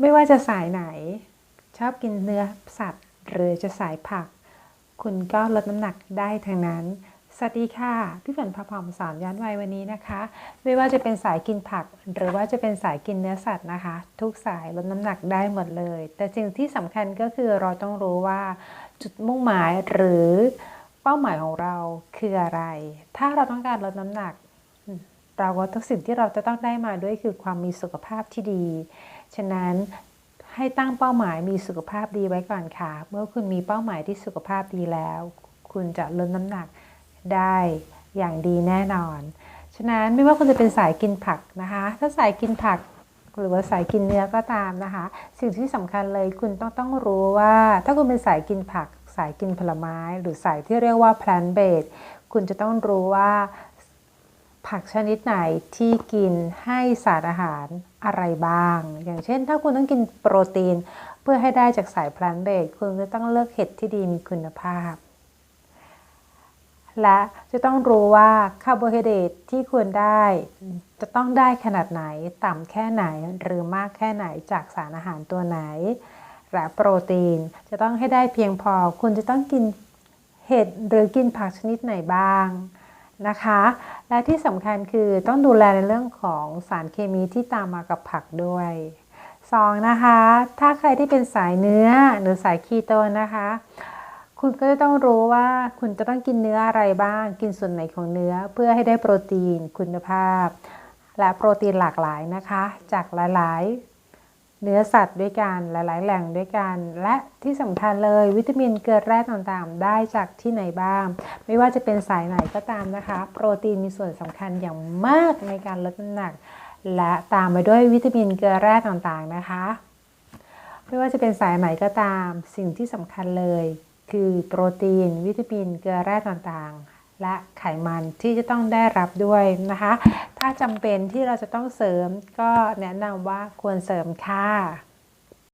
ไม่ว่าจะสายไหน ชอบกินเนื้อสัตว์ หรือจะสายผัก คุณก็ลดน้ำหนักได้ทั้งนั้น สวัสดีค่ะ พี่ฝนพาพอมสอนย้อนวัยวันนี้นะคะ ไม่ว่าจะเป็นสายกินผัก หรือว่าจะเป็นสายกินเนื้อสัตว์นะคะ ทุกสายลดน้ำหนักได้หมดเลย แต่สิ่งที่สำคัญก็คือเราต้องรู้ว่าจุดมุ่งหมายหรือเป้าหมายของเราคืออะไร ถ้าเราต้องการลดน้ำหนัก เราก็ทุกสิ่งที่เราจะต้องได้มาด้วยคือความมีสุขภาพที่ดี ฉะนั้นให้ตั้งเป้าหมายมีสุขภาพดีไว้ก่อนค่ะ เมื่อคุณมีเป้าหมายที่สุขภาพดีแล้ว คุณจะลดน้ำหนักได้อย่างดีแน่นอน ฉะนั้นไม่ว่าคุณจะเป็นสายกินผักนะคะ ถ้าสายกินผักหรือว่าสายกินเนื้อก็ตามนะคะ สิ่งที่สำคัญเลยคุณต้องต้องรู้ว่า ถ้าคุณเป็นสายกินผัก สายกินผลไม้ หรือสายที่เรียกว่า plant based คุณจะต้องรู้ว่า ผักชนิดไหนที่กินให้สารอาหารอะไรบ้าง อย่างเช่น ถ้าคุณต้องกินโปรตีน เพื่อให้ได้จากสายแพลนเบสคุณก็ต้องเลือกเห็ดที่ดีมีคุณภาพ และจะต้องรู้ว่าคาร์โบไฮเดรตที่ควรได้จะต้องได้ขนาดไหนต่ำแค่ไหนหรือมากแค่ไหนจากสารอาหารตัวไหน และโปรตีนจะต้องให้ได้เพียงพอ คุณจะต้องกินเห็ดหรือกินผักชนิดไหนบ้าง นะคะ และที่สำคัญคือต้องดูแลในเรื่องของสารเคมีที่ตามมากับผักด้วย 2. นะคะ ถ้าใครที่เป็นสายเนื้อหรือสายคีโตนะคะ คุณก็จะต้องรู้ว่าคุณจะต้องกินเนื้ออะไรบ้าง กินส่วนไหนของเนื้อเพื่อให้ได้โปรตีนคุณภาพ และโปรตีนหลากหลายนะคะ จากหลาย ๆ เนื้อสัตว์ด้วยกันหลาย ๆ แหล่งด้วยกัน และที่สำคัญเลยวิตามินเกลือแร่ต่างๆ ได้จากที่ไหนบ้าง ไม่ว่าจะเป็นสายไหนก็ตามนะคะ โปรตีนมีส่วนสำคัญอย่างมากในการลดน้ำหนัก และตามมาด้วยวิตามินเกลือแร่ต่างๆนะคะ ไม่ว่าจะเป็นสายไหนก็ตาม สิ่งที่สำคัญเลย คือโปรตีน วิตามินเกลือแร่ต่างๆ และไขมันที่จะต้องได้รับด้วยนะคะ ถ้าจำเป็นที่เราจะต้องเสริมก็แนะนำว่าควรเสริมค่ะ